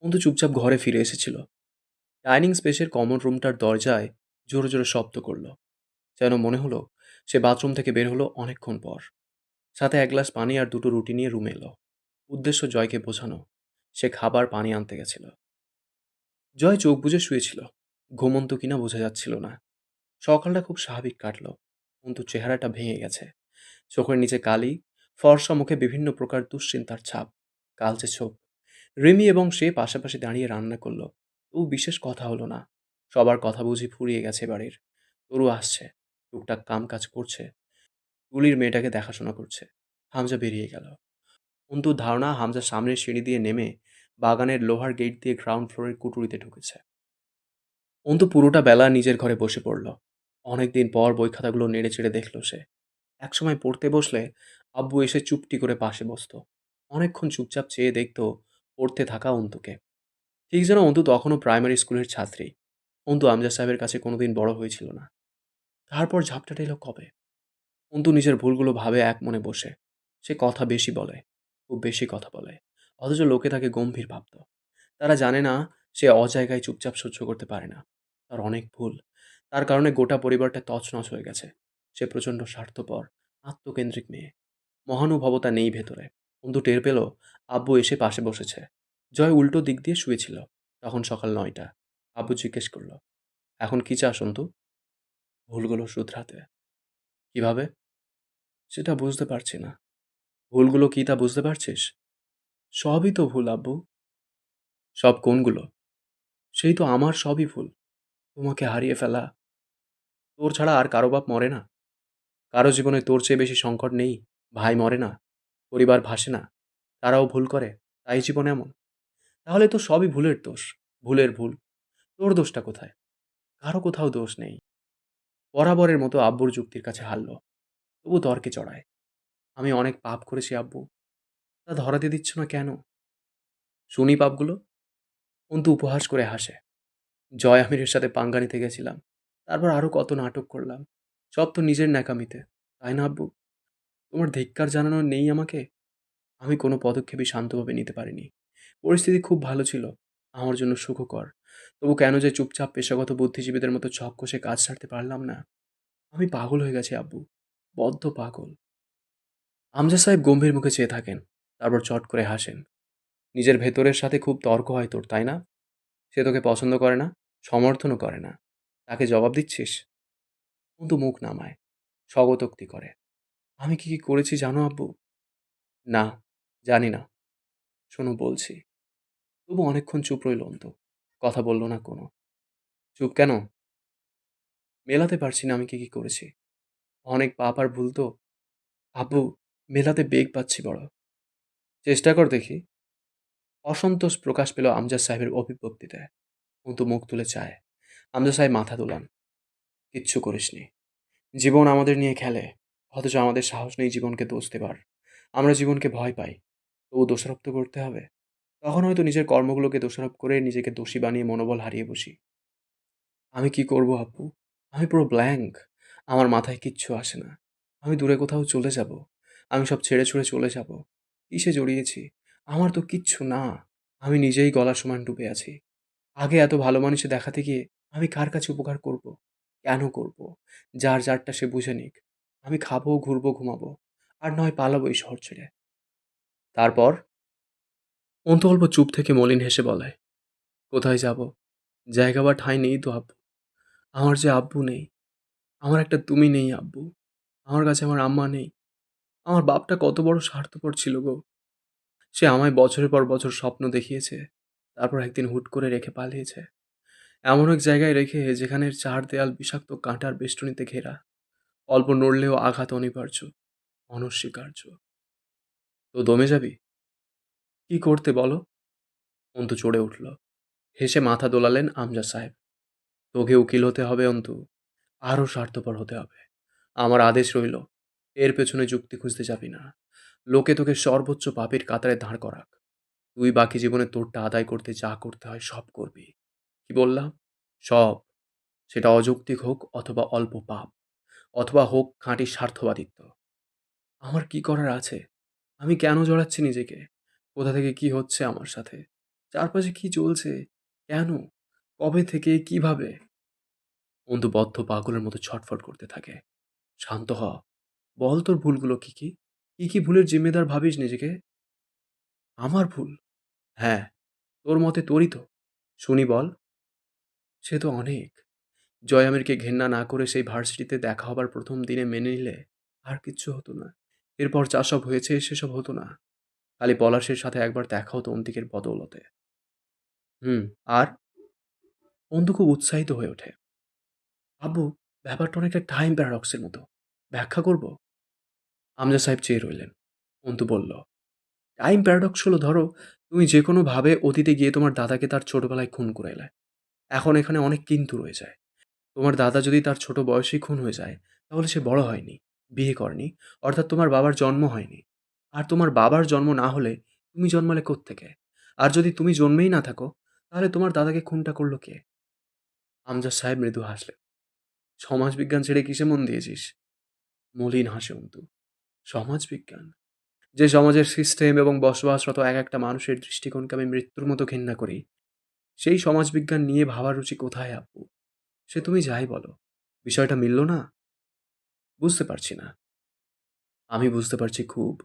অন্তু চুপচাপ ঘরে ফিরে এসেছিল। ডাইনিং স্পেসের কমন রুমটার দরজায় জোরে জোরে শব্দ করল। যেন মনে হলো সে বাথরুম থেকে বের হলো অনেকক্ষণ পর। সাথে এক গ্লাস পানি আর দুটো রুটি নিয়ে রুমে এলো। উদ্দেশ্য জয়কে বোঝানো। সে খাবার পানি আনতে গেছিল। জয় চোখ বুজে শুয়েছিল। ঘুমন্ত কিনা বোঝা যাচ্ছিল না। সকালটা খুব স্বাভাবিক কাটল। কিন্তু চেহারাটা ভেঙে গেছে। চোখের নিচে কালি, ফর্সা মুখে বিভিন্ন প্রকার দুশ্চিন্তার ছাপ, কালচে ছোপ রিমি এবং সে পাশাপাশি দাঁড়িয়ে রান্না করল। তবু বিশেষ কথা হলো না। সবার কথা বুঝি ফুরিয়ে গেছে বাড়ির তরু আসছে। টুকটাক কাম কাজ করছে। তুলির মেয়েটাকে দেখাশোনা করছে। হামজা বেরিয়ে গেল। অন্তুর ধারণা হামজা সামনের সিঁড়ি দিয়ে নেমে বাগানের লোহার গেট দিয়ে গ্রাউন্ড ফ্লোরের কুটুরিতে ঢুকেছে। অন্তু পুরোটা বেলা নিজের ঘরে বসে পড়ল। অনেকদিন পর বই খাতাগুলো নেড়ে চেড়ে দেখল সে। একসময় পড়তে বসলে আব্বু এসে চুপটি করে পাশে বসতো। অনেকক্ষণ চুপচাপ চেয়ে দেখতো পড়তে থাকা অন্তুকে। ঠিক যেন অন্তু তখনও প্রাইমারি স্কুলের ছাত্রী। অন্তু আমজাদ সাহেবের কাছে কোনোদিন বড় হয়েছিল না। তারপর ঝাপটাটা এলো কবে? অন্তু নিজের ভুলগুলো ভাবে এক মনে বসে। সে কথা বেশি বলে, খুব বেশি কথা বলে। অথচ লোকে তাকে গম্ভীর ভাবত। তারা জানে না, সে অজায়গায় চুপচাপ সহ্য করতে পারে না। তার অনেক ভুল। তার কারণে গোটা পরিবারটা তছনছ হয়ে গেছে। সে প্রচণ্ড স্বার্থপর, আত্মকেন্দ্রিক মেয়ে। মহানুভবতা নেই ভেতরে। অন্তু টের পেল আব্বু এসে পাশে বসেছে। জয় উল্টো দিক দিয়ে শুয়েছিল। তখন সকাল নয়টা। আব্বু জিজ্ঞেস করল, এখন কি চাস অন্তু? ভুলগুলো শুধরাতে। কীভাবে? সেটা বুঝতে পারছি না। ভুলগুলো কি তা বুঝতে পারছিস? সবই তো ভুল, আব্বু। সব কোনগুলো? সেই তো আমার সবই ভুল। তোমাকে হারিয়ে ফেলা। তোর ছাড়া আর কারও বাপ মরে না। কারও জীবনে তোর চেয়ে বেশি সংকট নেই, ভাই মরে না। পরিবার ভাসে না, তারাও ভুল করে, তাই জীবন এমন। তাহলে তো সবই ভুলের দোষ, ভুলের ভুল। তোর দোষটা কোথায়? কারও কোথাও দোষ নেই। বরাবরের মতো আব্বুর যুক্তির কাছে হারল। তবু তর্কে চড়ায়। আমি অনেক পাপ করেছি আব্বু। তা ধরাতে দিচ্ছ না কেন? শুনি পাপগুলো? অন্তু উপহাস করে হাসে। জয় আমিরের সাথে পাঙ্গা নিতে গেছিলাম। তারপর আরও কত নাটক করলাম। সব তো নিজের ন্যাকামিতে, তাই না আব্বু? তোমার ধিক্কার জানানো নেই আমাকে? আমি কোনো পদক্ষেপই শান্তভাবে নিতে পারিনি। পরিস্থিতি খুব ভালো ছিল। আমার জন্য সুখকর। তবু কেন যে চুপচাপ পেশাগত বুদ্ধিজীবীদের মতো চক কষে কাজ ছাড়তে পারলাম না? আমি পাগল হয়ে গেছি, আব্বু। বদ্ধ পাগল। আমজা সাহেব গম্ভীর মুখে চেয়ে থাকেন, তারপর চট করে হাসেন। নিজের ভেতরের সাথে খুব তর্ক হয় তোর, তাই না? সে তোকে পছন্দ করে না, সমর্থনও করে না। তাকে জবাব দিচ্ছিস? কিন্তু মুখ নামায়, স্বগতোক্তি করে। আমি কি কি করেছি জানো আব্বু? না, জানি না। শোনো, বলছি। তবু অনেকক্ষণ চুপ রইল অন্ত। কথা বলল না কোনো। চুপ কেন? মেলাতে পারছি না আমি কি কি করেছি। অনেক পাপ আর ভুল তো। আব্বু, মেলাতে বেগ পাচ্ছি বড়। চেষ্টা কর দেখি। অসন্তোষ প্রকাশ পেল আমজাদ সাহেবের অভিব্যক্তিতে। অন্তু মুখ তুলে চায়। আমজাদ সাহেব মাথা তোলান কিচ্ছু করিসনি। জীবন আমাদের নিয়ে খেলে। অথচ আমাদের সাহস নেই জীবনকে দোষ দেবার। আমরা জীবনকে ভয় পাই। তবু দোষারোপ তো করতে হবে। তখন হয়তো নিজের কর্মগুলোকে দোষারোপ করে নিজেকে দোষী বানিয়ে মনোবল হারিয়ে বসি। আমি কি করব আব্বু আমি পুরো ব্ল্যাঙ্ক আমার মাথায় কিচ্ছু আসে না। আমি দূরে কোথাও চলে যাব। আমি সব ছেড়ে ছুড়ে চলে যাব। কিসে জড়িয়েছি? আমার তো কিচ্ছু না। আমি নিজেই গলা সমান ডুবে আছি। আগে এত ভালো মানুষে দেখাতে গিয়ে আমি কার কাছে উপকার করব? কেন করব? যার যারটা সে বুঝে নিক। আমি খাব, ঘুরবো, ঘুমাবো। আর নয়, পালাবো এই শহর ছেড়ে। তারপর অন্ত অল্প চুপ থেকে মলিন হেসে বলে, কোথায় যাব? জায়গা বা ঠাঁই নেই তো, আব্বু। আমার যে আব্বু নেই, আমার একটা তুমি নেই, আব্বু। আমার কাছে আমার আম্মা নেই। আমার বাপটা কত বড় স্বার্থপর ছিল গো। সে আমায় বছরের পর বছর স্বপ্ন দেখিয়েছে, তারপর একদিন হুট করে রেখে পালিয়েছে। এমন এক জায়গায় রেখে যেখানের চার দেয়াল বিষাক্ত কাঁটার বেষ্টনীতে ঘেরা। অল্প নড়লেও আঘাত অনিবার্য, অনস্বীকার্য। তো দমে যাবি? কি করতে বলো? অন্তু চড়ে উঠল। হেসে মাথা দোলালেন আমজা সাহেব। তোকে উকিল হতে হবে অন্তু, আরও স্বার্থপর হতে হবে। আমার আদেশ রইল, এর পেছনে যুক্তি খুঁজতে যাবি না। লোকে তোকে সর্বোচ্চ পাপের কাতারে দাঁড় করাক। তুই বাকি জীবনে তোরটা আদায় করতে যা করতে হয় সব করবি। কি বললাম? সব। সেটা অযৌক্তিক হোক অথবা অল্প পাপ। অথবা হোক খাঁটি স্বার্থবাদিত্ব। আমার কি করার আছে? আমি কেন জড়াচ্ছি নিজেকে? কোথা থেকে কি হচ্ছে আমার সাথে? চারপাশে কি চলছে? কেন? কবে থেকে? কীভাবে? অন্তু বদ্ধ পাগলের মতো ছটফট করতে থাকে। শান্ত হ। বল তোর ভুলগুলো কি কি? কি কি ভুলের জিম্মেদার ভাবিস নিজেকে? আমার ভুল? হ্যাঁ তোর মতে তোরই তো। শুনি বল। সে তো অনেক। জয়ামেরকে ঘেন্না না করে সেই ভার্সিটিতে দেখা হবার প্রথম দিনে মেনে নিলে আর কিচ্ছু হতো না। এরপর যা সব হয়েছে সেসব হতো না। খালি পলাশের সাথে একবার দেখা হতো অন্তিকের বদৌলতে। হুম, আর? অন্তু খুব উৎসাহিত হয়ে ওঠে। আব্বু, ব্যাপারটা অনেকটা টাইম প্যারাডক্সের মতো। ব্যাখ্যা করব? আমজা সাহেব চেয়ে রইলেন। অন্তু বলল টাইম প্যারাডক্স হলো ধরো, তুমি যে কোনোভাবে অতীতে গিয়ে তোমার দাদাকে তার ছোটবেলায় খুন করে এলে এখন এখানে অনেক কিন্তু রয়ে যায়। তোমার দাদা যদি তার ছোট বয়সেই খুন হয়ে যায়, তাহলে সে বড় হয়নি, বিয়ে করেনি, অর্থাৎ তোমার বাবার জন্ম হয়নি। আর তোমার বাবার জন্ম না হলে তুমি জন্মালে থেকে আর যদি তুমি জন্মেই না থাকো, তাহলে তোমার দাদাকে খুনটা করল কে? আমজাদ সাহেব মৃদু হাসলেন। সমাজবিজ্ঞান ছেড়ে কিসে মন দিয়েছিস? মলিন হাসে অন্তু। সমাজবিজ্ঞান? যে সমাজের সিস্টেম এবং বসবাসরত এক একটা মানুষের দৃষ্টিকোণকে আমি মৃত্যুর মতো ঘেন্না করি, সেই সমাজবিজ্ঞান নিয়ে ভাবার রুচি কোথায় আপু? সে তুমি যাই বলো। বিষয়টা মিলল না? বুঝতে পারছি না। আমি বুঝতে পারছি খুব।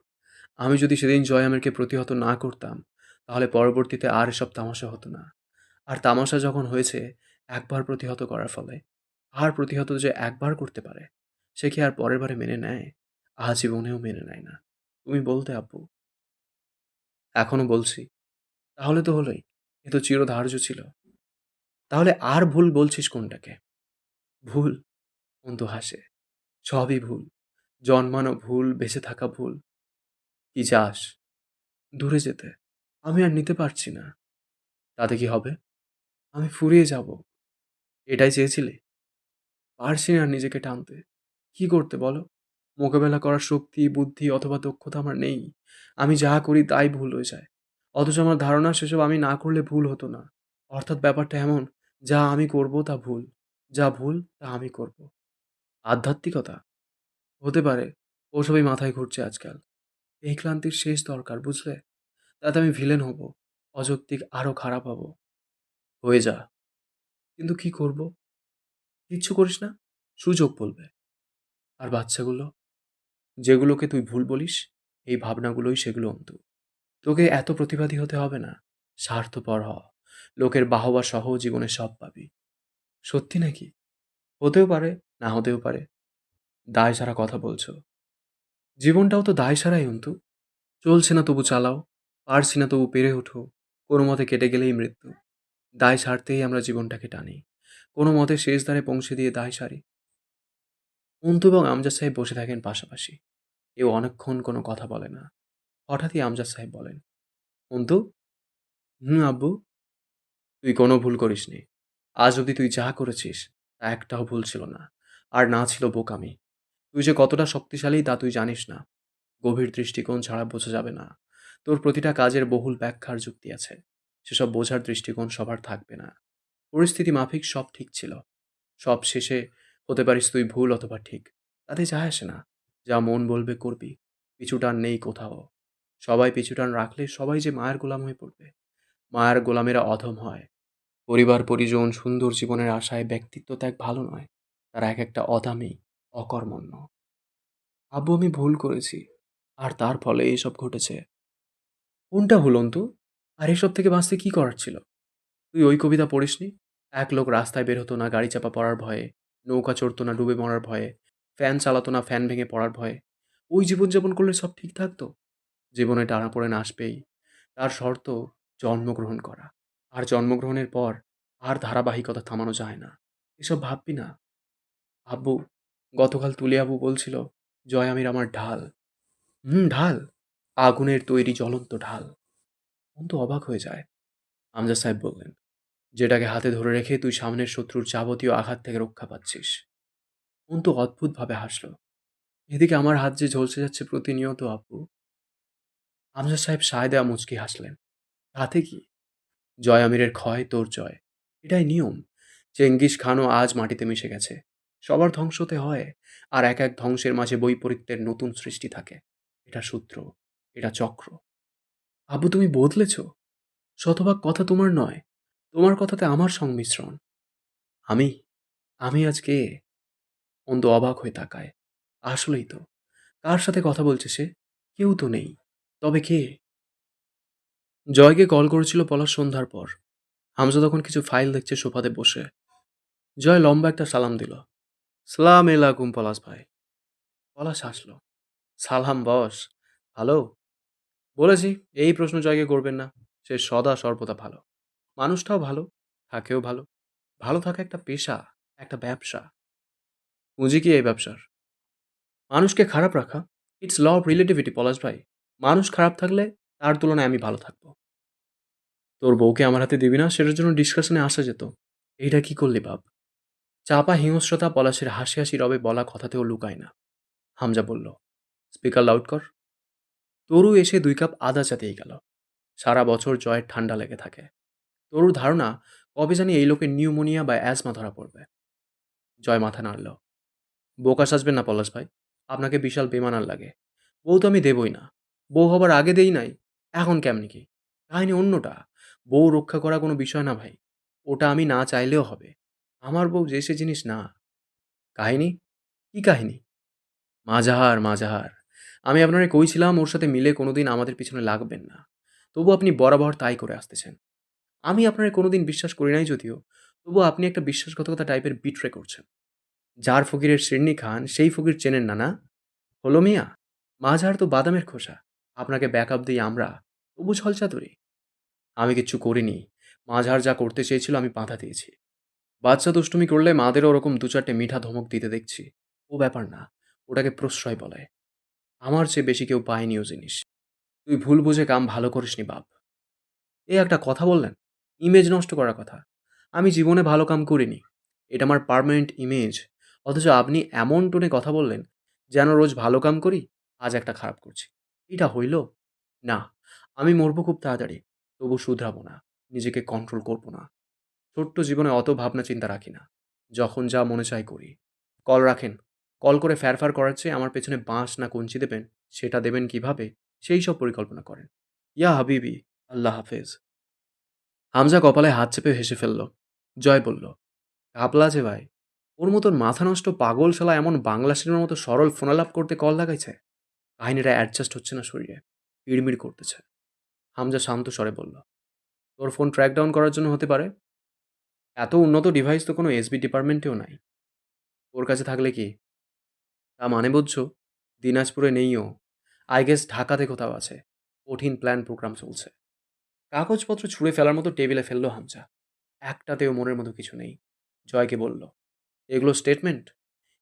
আমি যদি সেদিন জয় জয়ামেরকে প্রতিহত না করতাম, তাহলে পরবর্তীতে আর এসব তামাশা হতো না। আর তামাশা যখন হয়েছে, একবার প্রতিহত করার ফলে, আর প্রতিহত যে একবার করতে পারে, সে কি আর পরের বারে মেনে নেয়? আজীবনেও মেনে নেয় না। তুমি বলতে আব্বু। এখনও বলছি। তাহলে তো হলোই, এ তো চিরধার্য ছিল। তাহলে আর ভুল বলছিস কোনটাকে? ভুল অন্তু হাসে। সবই ভুল। জন্মানো ভুল, বেঁচে থাকা ভুল। কি যাস দূরে যেতে। আমি আর নিতে পারছি না। তাতে কি হবে? আমি ফুরিয়ে যাব। এটাই চেয়েছিলে? পারছি না নিজেকে টানতে। কি করতে বলো? মোকাবেলা করার শক্তি, বুদ্ধি অথবা দক্ষতা আমার নেই। আমি যা করি তাই ভুল হয়ে যায়। অথচ আমার ধারণা, সেসব আমি না করলে ভুল হতো না। অর্থাৎ ব্যাপারটা এমন, যা আমি করব তা ভুল, যা ভুল তা আমি করব। আধ্যাত্মিকতা? হতে পারে ওসবই মাথায় ঘুরছে আজকাল। এই ক্লান্তির শেষ দরকার, বুঝলে? তাতে আমি ভিলেন হব, অযৌক্তিক আরও খারাপ হব। হয়ে যা। কিন্তু কি করব? কিচ্ছু করিস না, সুযোগ বলবে। আর বাচ্চাগুলো? যেগুলোকে তুই ভুল বলিস, এই ভাবনাগুলোই সেগুলো অন্তু। তোকে এত প্রতিবাদী হতে হবে না, স্বার্থপর হ লোকের বাহবা সহ জীবনে সব পাবি। সত্যি নাকি? হতেও পারে, না হতেও পারে। দায় সারা কথা বলছো। জীবনটাও তো দায় সারাই অন্তু। চলছে না তবু চালাও, পারছি না তবু পেরে ওঠো। কোনো মতে কেটে গেলেই মৃত্যু। দায় সারতেই আমরা জীবনটাকে টানি। কোনো মতে শেষ দ্বারে পৌঁছে দিয়ে দায় সারি। অন্তু এবং আমজাদ সাহেব বসে থাকেন পাশাপাশি। কেউ অনেকক্ষণ কোনো কথা বলে না। হঠাৎই আমজাদ সাহেব বলেন, অন্তু? হুম, আব্বু? তুই কোনো ভুল করিসনি। আজ অবধি তুই যা করেছিস, তা একটাও ভুল ছিল না, আর না ছিল বোকামি। তুই যে কতটা শক্তিশালী, তা তুই জানিস না। গভীর দৃষ্টিকোণ ছাড়া বোঝা যাবে না। তোর প্রতিটা কাজের বহুল ব্যাখ্যার যুক্তি আছে। সেসব বোঝার দৃষ্টিকোণ সবার থাকবে না। পরিস্থিতি মাফিক সব ঠিক ছিল। সব শেষে হতে পারিস তুই ভুল অথবা ঠিক। তাতে যায় আসে না। যা মন বলবে করবি। পিছুটান নেই কোথাও। সবাই পিছুটান রাখলে সবাই যে মায়ের গোলাম হয়ে পড়বে। মায়ের গোলামেরা অধম হয়। পরিবার, পরিজন, সুন্দর জীবনের আশায় ব্যক্তিত্ব ত্যাগ ভালো নয়, তারা এক একটা অদামি, অকর্মণ্য। আব্বু, আমি ভুল করেছি, আর তার ফলে এইসব ঘটেছে। কোনটা ভুল অন্তু আর এসব থেকে বাঁচতে কি করার ছিল? তুই ওই কবিতা পড়িসনি? এক লোক রাস্তায় বের হতো না, গাড়ি চাপা পড়ার ভয়ে, নৌকা চড়তো না, ডুবে মরার ভয়ে, ফ্যান চালাতো না, ফ্যান ভেঙে পড়ার ভয়ে। ওই জীবনযাপন করলে সব ঠিক থাকতো। জীবনে টানা পড়ে না আসবেই। তার শর্ত, জন্মগ্রহণ করা। আর জন্মগ্রহণের পর আর ধারাবাহিকতা থামানো যায় না। এসব ভাববি না। আব্বু, গতকাল তুলিয়াবু বলছিল, জয় আমির আমার ঢাল। হুম, ঢাল? আগুনের তৈরি জ্বলন্ত ঢাল। অন্তু অবাক হয়ে যায়। আমজা সাহেব বললেন, যেটাকে হাতে ধরে রেখে তুই সামনের শত্রুর যাবতীয় আঘাত থেকে রক্ষা পাচ্ছিস। অন্তু অদ্ভুতভাবে হাসল। এদিকে আমার হাত যে ঝলসে যাচ্ছে প্রতিনিয়ত, আব্বু। আমজা সাহেব সায় দেওয়া মুচকি হাসলেন, তাতে কি? জয় আমিরের ক্ষয়, তোর জয়। এটাই নিয়ম। চেঙ্গিস খানও আজ মাটিতে মিশে গেছে। সবার ধ্বংসতে হয়, আর এক এক ধ্বংসের মাঝে বৈপরীত্যের নতুন সৃষ্টি থাকে। এটা সূত্র, এটা চক্র। আব্বু তুমি বদলেছ? শতভাগ কথা তোমার নয়। তোমার কথাতে আমার সংমিশ্রণ। আমি আমি আজকে অন্ত অবাক হয়ে তাকায়। আসলেই তো। কার সাথে কথা বলছে সে? কেউ তো নেই। তবে কে? জয়কে কল করেছিল পলাশ সন্ধ্যার পর। হামজা তখন কিছু ফাইল দেখছে সোফাতে বসে। জয় লম্বা একটা সালাম দিল। সালাম এলাকুম পলাশ ভাই। পলাশ হাসলো। সালাম, বস। ভালো? বলেছি, এই প্রশ্ন জয়কে করবেন না। সে সদা সর্বদা ভালো। মানুষটাও ভালো, থাকেও ভালো। ভালো থাকা একটা পেশা, একটা ব্যবসা। পুঁজি কি এই ব্যবসার? মানুষকে খারাপ রাখা? It's law of relativity Palash ভাই। মানুষ খারাপ থাকলে তার তুলনায় আমি ভালো থাকব। তোর বউকে আমার হাতে দিবি না? সেটার জন্য ডিসকাশনে আসা যেত। এইটা কি করলি বাপ? চাপা, হিংস্রতা, পলাশের হাসি হাসি রবে বলা কথাতেও লুকায় না। হামজা বলল স্পিকার লাউড কর। তরু এসে দুই কাপ আদা চাতিয়ে গেল। সারা বছর জয়ের ঠান্ডা লেগে থাকে। তরুর ধারণা, কবে জানি এই লোকের নিউমোনিয়া বা অ্যাজমা ধরা পড়বে। জয় মাথা নাড়ল বোকা সাজবেন না পলাশ ভাই, আপনাকে বিশাল বেমানার লাগে। বউ তো আমি দেবই না। বউ হবার আগে দেই নাই এখন কেমনি কি? কাহিনী অন্যটা। বউ রক্ষা করা কোনো বিষয় না ভাই। ওটা আমি না চাইলেও হবে। আমার বউ যে সে জিনিস না। কাহিনী? কি কাহিনী? মাজাহার মাজাহার আমি আপনারে কইছিলাম ওর সাথে মিলে কোনোদিন আমাদের পিছনে লাগবেন না। তবু আপনি বরাবর তাই করে আসতেছেন। আমি আপনারে কোনোদিন বিশ্বাস করি নাই যদিও, তবু আপনি একটা বিশ্বাসঘাতকতা টাইপের বিট্রে করছেন। যার ফকিরের শ্রেণি খান, সেই ফকির চেনেন না না? হলো মিয়া? মাঝার তো বাদামের খোসা। আপনাকে ব্যাকআপ দিই আমরা। তবু ছলচাতুরি আমি কিচ্ছু করিনি। মাঝার যা করতে চেয়েছিল আমি বাধা দিয়েছি। বাচ্চা দুষ্টুমি করলে মাদেরও ওরকম দু চারটে মিঠা ধমক দিতে দেখছি। ও ব্যাপার না, ওটাকে প্রশ্রয় বলে। আমার চেয়ে বেশি কেউ পায়নি ও জিনিস। তুই ভুল বুঝে কাম ভালো করিসনি বাপ। এ একটা কথা বললেন? ইমেজ নষ্ট করার কথা। আমি জীবনে ভালো কাম করিনি। এটা আমার পার্মানেন্ট ইমেজ অথচ আপনি এমন টোনে কথা বললেন, যেন রোজ ভালো কাম করি, আজ একটা খারাপ করছি। এটা হইল, না, আমি মরবো খুব তাড়াতাড়ি, তবু শুধরাবো না, নিজেকে কন্ট্রোল করব না। ছোট্ট জীবনে অত ভাবনা চিন্তা রাখি না। যখন যা মনে চাই করি। কল রাখেন, কল করে ফ্যারফার করার চেয়ে আমার পেছনে বাঁশ না কঞ্চি দেবেন, সেটা দেবেন কীভাবে, সেই সব পরিকল্পনা করেন। ইয়া হাবিবি, আল্লাহ হাফেজ। হামজা কপালে হাত চেপে হেসে ফেলল। জয় বলল, কাপলা আছে ভাই, ওর মতন মাথা নষ্ট পাগল শালা এমন বাংলা সিনেমার মতো সরল ফোনালাপ করতে কল লাগাইছে? কাহিনীটা অ্যাডজাস্ট হচ্ছে না শরীরে পিড়মিড় করতেছে। হামজা শান্ত স্বরে বলল, তোর ফোন ট্র্যাক ডাউন করার জন্য হতে পারে। এত উন্নত ডিভাইস তো কোনো এসবি ডিপার্টমেন্টেও নাই। ওর কাছে থাকলে কি? তা মানে বুঝছ, দিনাজপুরে নেইও। আই গেস ঢাকাতে কোথাও আছে। কঠিন প্ল্যান প্রোগ্রাম চলছে। কাগজপত্র ছুঁড়ে ফেলার মতো টেবিলে ফেলল হামজা। একটাতেও মনের মতো কিছু নেই। জয়কে বলল, এগুলো স্টেটমেন্ট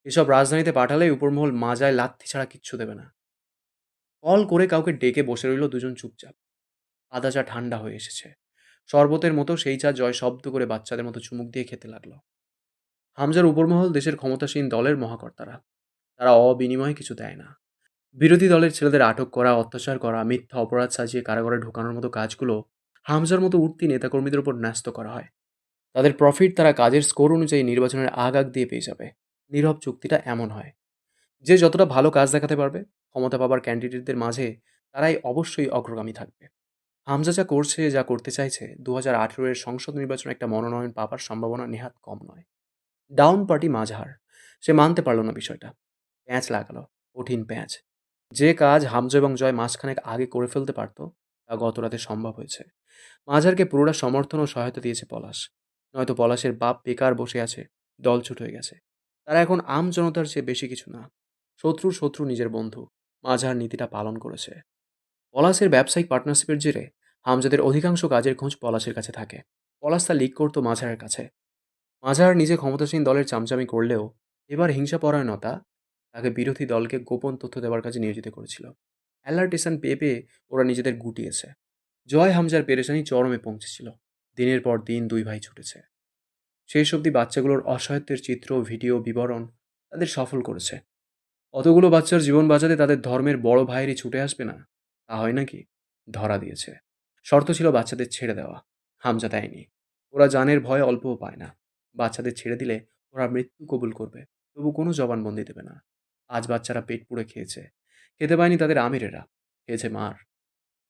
এসব রাজধানীতে পাঠালে উপরমহল মাজায় লাথি ছাড়া কিচ্ছু দেবে না। কল করে কাউকে ডেকে বসে রইল দুজন চুপচাপ। আদা চা ঠান্ডা হয়ে এসেছে। শরবতের মতো সেই চা জয় শব্দ করে বাচ্চাদের মতো চুমুক দিয়ে খেতে লাগল। হামজার উপরমহল দেশের ক্ষমতাসীন দলের মহাকর্তারা। তারা অবিনিময়ে কিছু দেয় না। বিরোধী দলের ছেলেদের আটক করা, অত্যাচার করা, মিথ্যা অপরাধ সাজিয়ে কারাগারে ঢোকানোর মতো কাজগুলো হামজার মতো উঠতি নেতাকর্মীদের উপর ন্যস্ত করা হয়। তাদের প্রফিট তারা কাজের স্কোর অনুযায়ী নির্বাচনের আগ আগ দিয়ে পেয়ে যাবে। নীরব চুক্তিটা এমন হয়। যে যতটা ভালো কাজ দেখাতে পারবে ক্ষমতা পাবার ক্যান্ডিডেটদের মাঝে তারাই অবশ্যই অগ্রগামী থাকবে। হামজা যা করছে, যা করতে চাইছে দু হাজার সংসদ নির্বাচনে একটা মনোনয়ন পাবার সম্ভাবনা নেহাত কম নয়। ডাউন পার্টি মাঝহার সে মানতে পারল না বিষয়টা। প্যাঁচ লাগালো, কঠিন প্যাঁচ। যে কাজ হামজা এবং জয় মাসখানেক আগে করে ফেলতে পারত, তা গত রাতে সম্ভব হয়েছে। মাঝারকে পুরোটা সমর্থন ও সহায়তা দিয়েছে পলাশ। নয়তো পলাশের বাপ বেকার বসে আছে দল ছুট হয়ে গেছে। তারা এখন আম জনতার চেয়ে বেশি কিছু না। শত্রুর শত্রু নিজের বন্ধু। মাঝার নীতিটা পালন করেছে। পলাশের ব্যবসায়িক পার্টনারশিপের জেরে হামজাদের অধিকাংশ কাজের খোঁজ পলাশের কাছে থাকে। পলাশ তা লিক করতো মাঝারের কাছে। মাঝার নিজে ক্ষমতাসীন দলের চামচামি করলেও এবার হিংসাপরায়ণতা তাকে বিরোধী দলকে গোপন তথ্য দেওয়ার কাজে নিয়োজিত করেছিল। অ্যালার্টেশন পেয়ে পেয়ে ওরা নিজেদের গুটিয়েছে। জয় হামজার পেরেশানি চরমে পৌঁছেছিল। দিনের পর দিন দুই ভাই ছুটেছে। সেই অবধি বাচ্চাগুলোর অসহায়ত্বের চিত্র, ভিডিও, বিবরণ তাদের সফল করেছে। অতগুলো বাচ্চার জীবন বাঁচাতে তাদের ধর্মের বড় ভাইয়েরই ছুটে আসবে না। তা হয় নাকি? ধরা দিয়েছে। শর্ত ছিল বাচ্চাদের ছেড়ে দেওয়া। হামজা দেয়নি। ওরা জানের ভয় অল্পও পায় না। বাচ্চাদের ছেড়ে দিলে ওরা মৃত্যু কবুল করবে। তবু কোনো জবানবন্দি দেবে না। আজ বাচ্চারা পেট পুড়ে খেয়েছে। খেতে পায়নি তাদের আমিরেরা। খেয়েছে মার।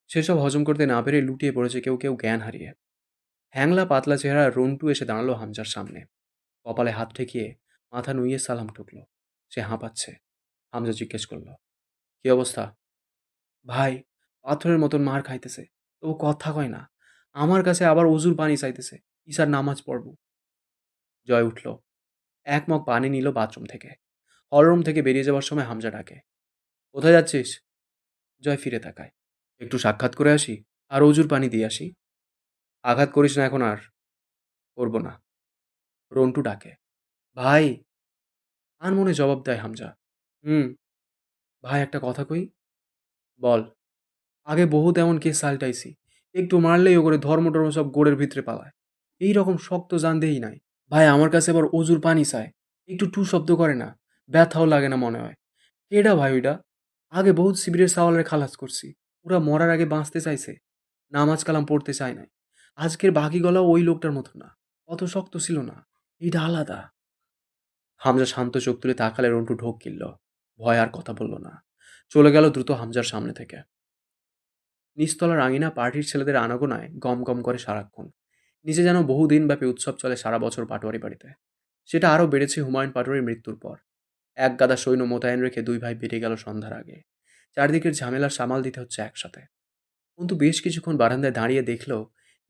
সেসব হজম করতে না পেরে লুটিয়ে পড়েছে কেউ কেউ জ্ঞান হারিয়ে। হ্যাংলা পাতলা চেহারা রন্টু এসে দাঁড়াল হামজার সামনে। কপালে হাত ঠেকিয়ে মাথা নুইয়ে সালাম ঠুকল। সে হাঁপাচ্ছে। হামজা জিজ্ঞেস করল, কি অবস্থা? ভাই, পাথরের মতন মার খাইতেছে, তবু কথা কয় না। আমার কাছে আবার অজুর পানি চাইতেছে ইসার নামাজ পড়ব। জয় উঠল। এক মগ পানি নিল বাথরুম থেকে। হলরুম থেকে বেরিয়ে যাওয়ার সময় হামজা ডাকে, কোথায় যাচ্ছিস? জয় ফিরে তাকায়, একটু সাক্ষাৎ করে আসি, আর অজুর পানি দিয়ে আসি। আঘাত করিস না এখন আর, করব না। রন্টু ডাকে, ভাই? আর মনে জবাব দেয় হামজা হুম, ভাই একটা কথা কই? বল। আগে বহুত এমন কেস সালটাইছি। একটু মারলেই ও করে ধর্ম টর্ম সব গোড়ের ভিতরে পালায়। এই রকম শক্ত জান নাই। ভাই, আমার কাছে আবার অজুর পানি চায়। একটু টু শব্দ করে না। ব্যথাও লাগে না মনে হয়। কেডা ভাই ওইটা আগে বহুত শিবিরের সাওয়ালের খালাস করছি। ওরা মরার আগে বাঁচতে চাইছে। নামাজ কালাম পড়তে চায় নাই। আজকের বাকি গলা ওই লোকটার মতো না। অত শক্ত ছিল না। এইটা আলাদা। হামজা শান্ত চোখ তুলে তাকালে রন্টু ঢোক কিনল। ভয় আর কথা বলল না। চলে গেল দ্রুত হামজার সামনে থেকে। নিচতলার আঙিনা পার্টির ছেলেদের আনাগোনায় গম গম করে সারাক্ষণ। নিজে যেন বহুদিন ব্যাপী উৎসব চলে সারা বছর পাটোয়ারি বাড়িতে। সেটা আরও বেড়েছে হুমায়ুন পাটোয়ারির মৃত্যুর পর। এক গাদা সৈন্য মোতায়েন রেখে দুই ভাই বেরিয়ে গেল সন্ধ্যার আগে। চারদিকের ঝামেলার সামাল দিতে হচ্ছে একসাথে। কিন্তু বেশ কিছুক্ষণ বারান্দায় দাঁড়িয়ে দেখল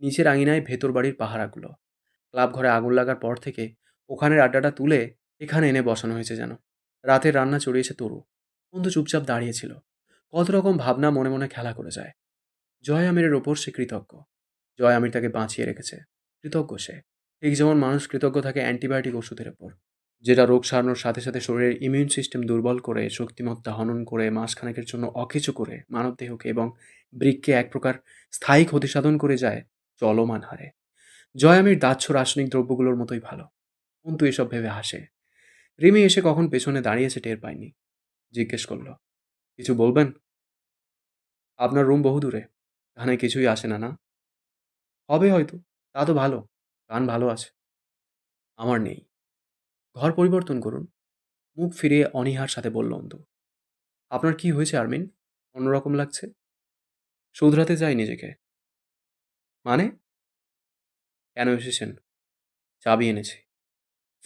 নিচের আঙিনায় ভেতর বাড়ির পাহারাগুলো। ক্লাব ঘরে আগুন লাগার পর থেকে ওখানের আড্ডাটা তুলে এখানে এনে বসানো হয়েছে যেন। রাতের রান্না চড়িয়েছে তরু। বন্ধু চুপচাপ দাঁড়িয়েছিল কত রকম ভাবনা মনে মনে খেলা করে যায়। জয় আমিরের ওপর সে কৃতজ্ঞ। জয় আমির তাকে বাঁচিয়ে রেখেছে। কৃতজ্ঞ সে। ঠিক যেমন মানুষ কৃতজ্ঞ থাকে অ্যান্টিবায়োটিক ওষুধের ওপর। যেটা রোগ সারানোর সাথে সাথে শরীরের ইমিউন সিস্টেম দুর্বল করে, শক্তিমত্তা হনন করে, মাসখানেকের জন্য অকেচু করে, মানবদেহকে এবং বৃক্ষকে এক প্রকার স্থায়ী ক্ষতি সাধন করে যায়, চলমান হারে। জয় আমির দাহ্য রাসায়নিক দ্রব্যগুলোর মতোই ভালো। কিন্তু এসব ভেবে হাসে। রিমি এসে কখন পেছনে দাঁড়িয়েছে টের পায়নি। জিজ্ঞেস করল, কিছু বলবেন? আপনার রুম বহু দূরে। এখানে কিছুই আসে না না? হবে হয়তো। তা তো ভালো। গান ভালো আছে। আমার নেই। ঘর পরিবর্তন করুন। মুখ ফিরিয়ে অনীহার সাথে বলল অন্তু, আপনার কি হয়েছে, আরমিন? অন্যরকম লাগছে? শুধরাতে চাই নিজেকে। মানে? কেন এসেছেন? চাবি এনেছি।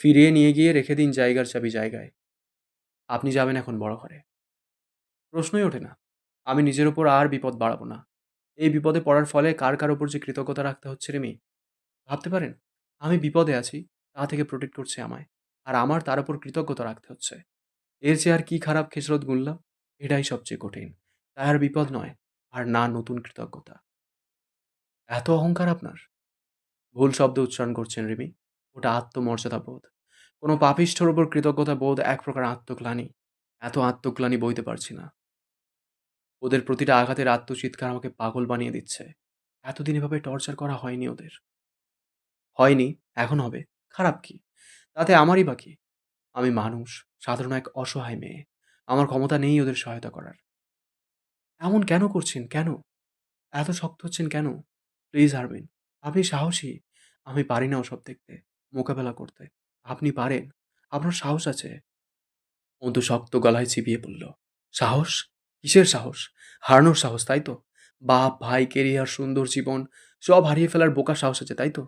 ফিরিয়ে নিয়ে গিয়ে রেখে দিন জায়গার চাবি জায়গায়। আপনি যাবেন এখন বড় ঘরে। প্রশ্নই ওঠে না, আমি নিজের ওপর আর বিপদ বাড়াবো না। এই বিপদে পড়ার ফলে কার কার ওপর যে কৃতজ্ঞতা রাখতে হচ্ছে রে মেয়ে? ভাবতে পারেন, আমি বিপদে আছি, তা থেকে প্রোটেক্ট করছে আমায়, আর আমার তার ওপর কৃতজ্ঞতা রাখতে হচ্ছে। এর চেয়ে আর কি খারাপ খেসরত গুনলাম? এটাই সবচেয়ে কঠিন, তাই আর বিপদ নয়, আর না নতুন কৃতজ্ঞতা। এত অহংকার আপনার? ভুল শব্দ উচ্চারণ করছেন রিমি। ওটা আত্মমর্যাদা বোধ। কোনো পাপিষ্ঠর ওপর কৃতজ্ঞতা বোধ এক প্রকার আত্মগ্লানি এত আত্মগ্লানি বইতে পারছি না। ওদের প্রতিটা আঘাতের আত্মচিৎকার আমাকে পাগল বানিয়ে দিচ্ছে। এতদিন এভাবে টর্চার করা হয়নি ওদের। হয়নি, এখন হবে। খারাপ কি? তাতে আমারই বাকি আমি মানুষ, সাধারণ এক অসহায় মেয়ে। আমার ক্ষমতা নেই ওদের সহায়তা করার। এমন কেন করছেন? কেন? এত শক্ত হচ্ছেন কেন? প্লিজ হারবেন, আপনি সাহসী। আমি পারি না ওসব দেখতে। মোকাবেলা করতে। আপনি পারেন। আপনার সাহস আছে। অন্তু শক্ত গলায় চিপিয়ে পড়ল সাহস? কিসের সাহস? হারানোর সাহস, তাই তো? বাপ, ভাই, কেরিয়ার, সুন্দর জীবন, সব হারিয়ে ফেলার বোকা সাহস আছে, তাই তো?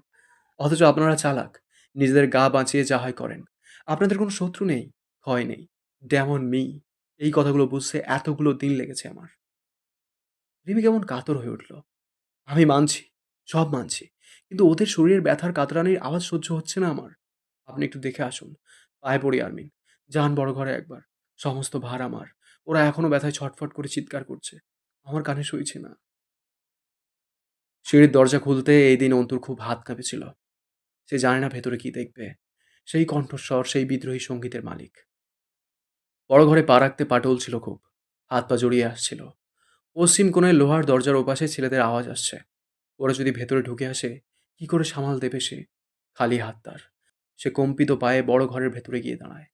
অথচ আপনারা চালাক। নিজেদের গা বাঁচিয়ে যা হয় করেন। আপনাদের কোনো শত্রু নেই, ভয় নেই। ডেমন মি, এই কথাগুলো বুঝতে এতগুলো দিন লেগেছে আমার। রিমি কেমন কাতর হয়ে উঠল, আমি মানছি, সব মানছি। কিন্তু ওদের শরীরের ব্যথার কাতরানির আওয়াজ সহ্য হচ্ছে না আমার। আপনি একটু দেখে আসুন। পায়ে পড়ি, আর্মিন। যান বড় ঘরে একবার। সমস্ত ভার আমার। ওরা এখনও ব্যথায় ছটফট করে চিৎকার করছে। আমার কানে সইছে না। সিঁড়ির দরজা খুলতে এই দিন অন্তুর খুব হাত কাঁপেছিল। সে জানে না ভেতরে কি দেখবে। সেই কণ্ঠস্বর, সেই বিদ্রোহী সঙ্গীতের মালিক। বড় ঘরে পা রাখতে পাটল ছিল খুব। হাত পা জড়িয়ে আসছিল। পশ্চিম কোণে লোহার দরজার ওপাশে ছেলেদের আওয়াজ আসছে। ওরা যদি ভেতরে ঢুকে আসে কি করে সামাল দেবে সে? খালি হাত তার। সে কম্পিত পায়ে বড় ঘরের ভেতরে গিয়ে দাঁড়ায়।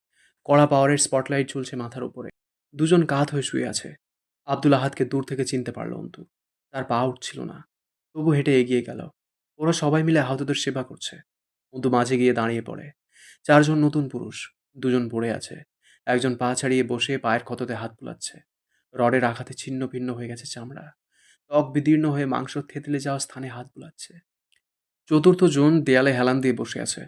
কড়া পাওয়ারের স্পটলাইট ঝুলছে মাথার উপরে। দুজন কাত হয়ে শুয়ে আছে। আব্দুল আহাদকে দূর থেকে চিনতে পারল অন্তু। তার পা উঠছিল না। তবু হেঁটে এগিয়ে গেল। ওরা সবাই মিলে আহতদের সেবা করছে। অন্তু মাঝে গিয়ে দাঁড়িয়ে পড়ে। চারজন নতুন পুরুষ। দুজন পড়ে আছে। একজন পা ছাড়িয়ে বসে পায়ের ক্ষততে হাত বুলাচ্ছে। রডের আঘাতে ছিন্ন ভিন্ন হয়ে গেছে চামড়া। ত্বক বিদীর্ণ হয়ে মাংস থেতলে যাওয়া স্থানে হাত বুলাচ্ছে। চতুর্থ জন দেয়ালে হেলান দিয়ে বসে আছে।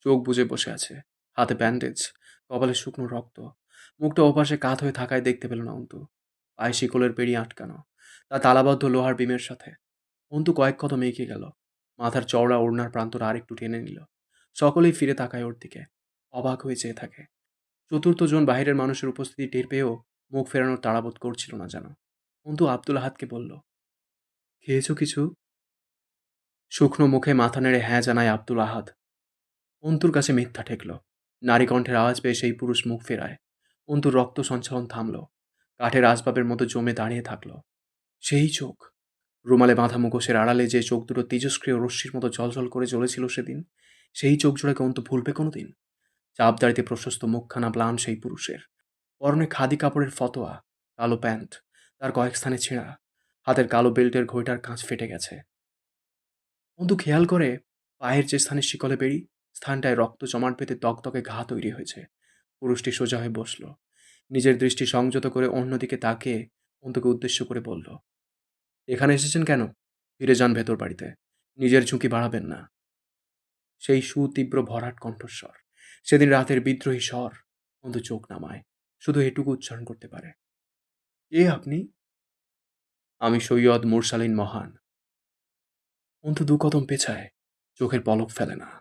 চোখ বুজে বসে আছে। হাতে ব্যান্ডেজ কপালে শুকনো রক্ত। মুখটা ওপাশে কাত হয়ে থাকায় দেখতে পেল না অন্তু। পায়ে শিকলের পেড়ি আটকানো। তা তালাবদ্ধ লোহার বিমের সাথে। অন্তু কয়েক কদম এগিয়ে গেল। মাথার চওড়া ওড়নার প্রান্তটা আরেকটু টেনে নিল। সকলেই ফিরে তাকায় ওর দিকে। অবাক হয়ে চেয়ে থাকে। চতুর্থ জন বাহিরের মানুষের উপস্থিতি টের পেয়েও মুখ ফেরানোর তাড়াবোধ করছিল না যেন। অন্তু আব্দুল আহাদকে বলল, খেয়েছো কিছু? শুকনো মুখে মাথা নেড়ে হ্যাঁ জানায় আব্দুল আহাদ। অন্তুর কাছে মিথ্যা ঠেকল। নারী কণ্ঠের আওয়াজ পেয়ে সেই পুরুষ মুখ ফেরায়। অন্তুর রক্ত সঞ্চালন থামল। কাঠের আসবাবের মতো জমে দাঁড়িয়ে থাকল। সেই চোখ। রুমালে বাঁধা মুখোশের আড়ালে যে চোখ দুটো তেজস্ক্রিয় রশ্মির মতো জলজল করে জ্বলেছিল সেদিন, সেই চোখ জোড়াকে অন্তু ভুলবে কোনোদিন? চাপদাড়িতে প্রশস্ত মুখখানা ব্লান সেই পুরুষের। পরনে খাদি কাপড়ের ফতোয়া, কালো প্যান্ট, তার কয়েক স্থানে ছেঁড়া। হাতের কালো বেল্টের ঘড়িটার কাঁচ ফেটে গেছে। অন্তু খেয়াল করে, পায়ের যে স্থানে শিকলে বেরি স্থানটায় রক্ত জমাট পেতে তকতকে ঘা তৈরি হয়েছে। পুরুষটি সোজা হয়ে বসল। নিজের দৃষ্টি সংযত করে অন্যদিকে তাকিয়ে অন্তুকে উদ্দেশ্য করে বলল, এখানে এসেছেন কেন? ফিরে যান ভেতর বাড়িতে। নিজের ঝুঁকি বাড়াবেন না। সেই সুতীব্র ভরাট কণ্ঠস্বর। সেদিন রাতের বিদ্রোহী স্বর অন্তু চোখ নামায়, শুধু এটুকু উচ্চারণ করতে পারে। এ আপনি? আমি সৈয়দ মুরসালিন মহান। অন্তু দু কদম পেছায় চোখের পলক ফেলে না।